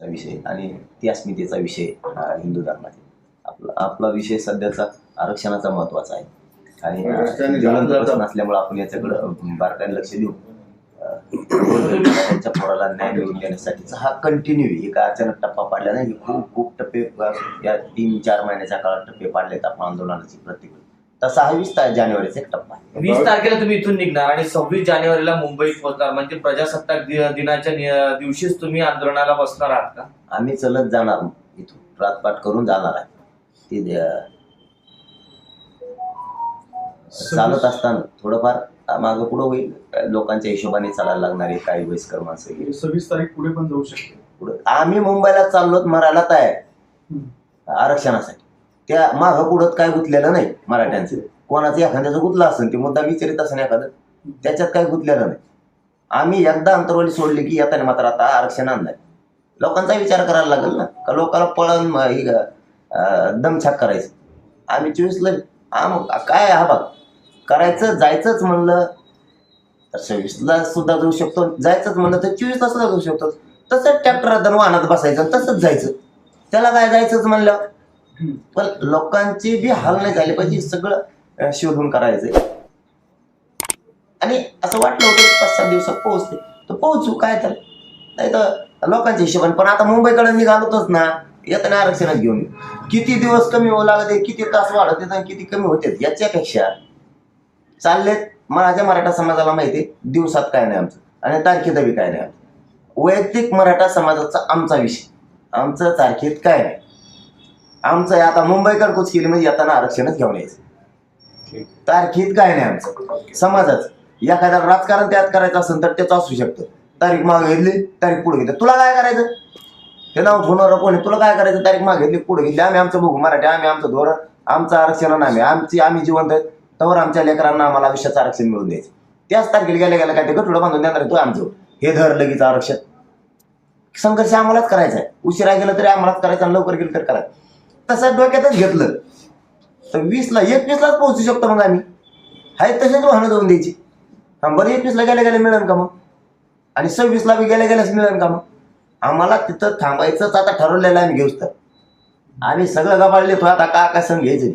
विषय आणि ती अस्मितेचा विषय हिंदू धर्मातील. आपला आपला विषय सध्याचा आरक्षणाचा महत्त्वाचा आहे. आणि ज्वलंत प्रश्न. असल्यामुळे आपण याच्याकडं बारकाईने लक्ष देऊ. त्यांच्या पोराला न्याय मिळवून देण्यासाठीचा हा कंटिन्यू एका अचानक टप्पा पाडला नाही खूप खूप टप्पे या तीन चार महिन्याच्या काळात टप्पे पाडलेत आपण आंदोलनाची प्रत्येक तसा हा वीस ता- जानेवारीचा एक टप्पा. आहे वीस तारखेला तुम्ही इथून निघणार आणि सव्वीस जानेवारीला मुंबईत पोहोचणार म्हणजे प्रजासत्ताक दि- दिनाच्या नि- दिवशीच तुम्ही आंदोलनाला बसणार आहात का? आम्ही चलत जाणार इथून. रातपाट करून जाणार आहे. ते द- चालत असताना थोडंफार मागं पुढं होईल. लोकांच्या हिशोबाने चालायला लागणारे काही वयस्कर माणसं गेली. सव्वीस तारीख पुढे पण जाऊ शकते. पुढं आम्ही मुंबईला चाललोत मरायला तयार आरक्षणासाठी. त्या मागं पुढत काय गुंतलेलं नाही मराठ्यांचं. कोणाचं एखाद्याचं गुंतलं असेल ते मुद्दा विचारित असेल एखादं त्याच्यात काय गुंतलेलं नाही. आम्ही एकदा अंतरवली सोडली की येताना मात्र आता आरक्षण आणलंय. लोकांचा विचार करायला लागेल ना का लोकांना पळण म- हे ग- दमछाक करायचं. आम्ही चोवीसला आम काय हा बघ करायचं जायचंच म्हणलं तर सव्वीसला सुद्धा जाऊ शकतो. जायचंच म्हणलं तर चोवीसला सुद्धा जाऊ शकतो. तसंच ट्रॅक्टर वाहनात बसायचं तसंच जायचं. त्याला काय जायचंच म्हणलं? पण लोकांची बी हाल नाही झाले पाहिजे सगळं शोधून करायचंय आणि असं वाटलं होतं पाच सहा दिवसात पोहोचते. तर पोहोचू काय तर. नाही तर लोकांच्या हिशोबाने पण आता मुंबईकडे निघालोतच ना येताना आरक्षणात घेऊन किती दिवस कमी होऊ लागते किती तास वाढत आणि किती कमी होते याच्यापेक्षा चाललेत माझ्या मराठा समाजाला माहिती आहे, दिवसात काय नाही आमचं आणि तारखेत बी काय नाही आमचं. वैयक्तिक मराठा समाजाचा आमचा विषय. आमचं तारखेत काय नाही. आमचं आता मुंबईकर कुच केली म्हणजे येताना आरक्षणच घेऊन यायचं. तारखेत काय नाही आमचं. समाजाचं. एखाद्या राजकारण त्यात करायचं असेल तर त्याचं असू शकतं. तारीख मागे घेतली तारीख पुढे घेतली. तुला काय करायचं? ते नाव ठेवणार कोणी तुला काय करायचं? तारीख मागे घेतली पुढे घेतली. आम्ही आमचं बघू मराठी आम्ही आमचं धोरण आमचं आरक्षण आम्ही. आमची आम्ही जिवंत आहेत. तर आमच्या लेकरांना आम्हाला आयुष्याचं आरक्षण मिळून द्यायचं. त्याच तारखेला गेल्या गेल्या काय ते गठुडं बांधून देणार तो आमचं. हे धर लगेच आरक्षण. संघर्ष आम्हालाच करायचा आहे. उशिरा गेलं तरी आम्हालाच करायचं आणि लवकर गेलं तरी करायचं. तसं डोक्यातच घेतलं. तर वीसला एकवीसलाच पोहोचू शकतो मग आम्ही. हाय तसेच वाहनं जाऊन द्यायची. हा बरं एकवीसला गेल्या गेल्या मिळेल का मग? आणि सव्वीसला बी गेल्या गेल्याच मिळेल का मग? आम्हाला तिथं थांबायचंच आता ठरवलेलं आहे आम्ही घेऊच तर. आम्ही सगळं गबाळले तो आता का काय संग घ्यायचं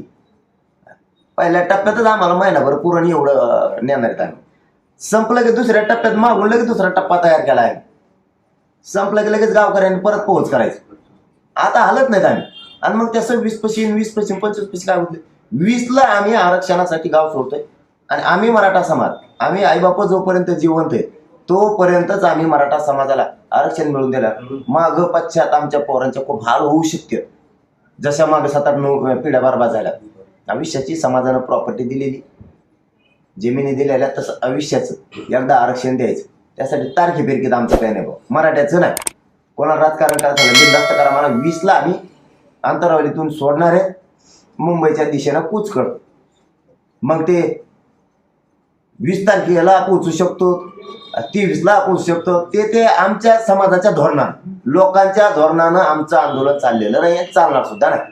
पहिल्या टप्प्यातच आम्हाला महिनाभर पुरण एवढं नेणार आहेत आम्ही. संपलं की दुसऱ्या टप्प्यात मागून लगेच दुसरा टप्पा तयार केला आहे. संपलं की लगेच गावकऱ्यांनी परत पोहोच करायचं. आता हलत नाहीत आम्ही. आणि मग त्या वीस पशी वीस पशी पंचवीस पशी काय होते? वीसला आम्ही आरक्षणासाठी गाव सोडतोय. आणि आम्ही मराठा समाज आम्ही आईबाप जोपर्यंत जिवंत आहे तोपर्यंतच आम्ही मराठा समाजाला आरक्षण मिळून दिलं माग पश्चात आमच्या पोरांच्या खूप हाल होऊ शकते. जशा माग सात आठ नऊ पिढ्या बरबाद झाल्या. आयुष्याची समाजानं प्रॉपर्टी दिलेली. जमिनी दिलेल्या तसं आयुष्याचं. एकदा आरक्षण द्यायचं. त्यासाठी तारखे फिरकीत आमचं काही नाही भाऊ. मराठ्याचं नाही. कोणाला राजकारण करायचं झालं बिनधास्त करा. मला वीसला आम्ही अंतरावलीतून सोडणार आहे मुंबईच्या दिशेनं कूच करतो मग ते वीस तारखेला पोहोचू शकतो तेवीसला पोहोचू शकतो. ते ते आमच्या समाजाच्या धोरणानं लोकांच्या धोरणानं आमचं आंदोलन चाललेलं नाही चालणार सुद्धा नाही.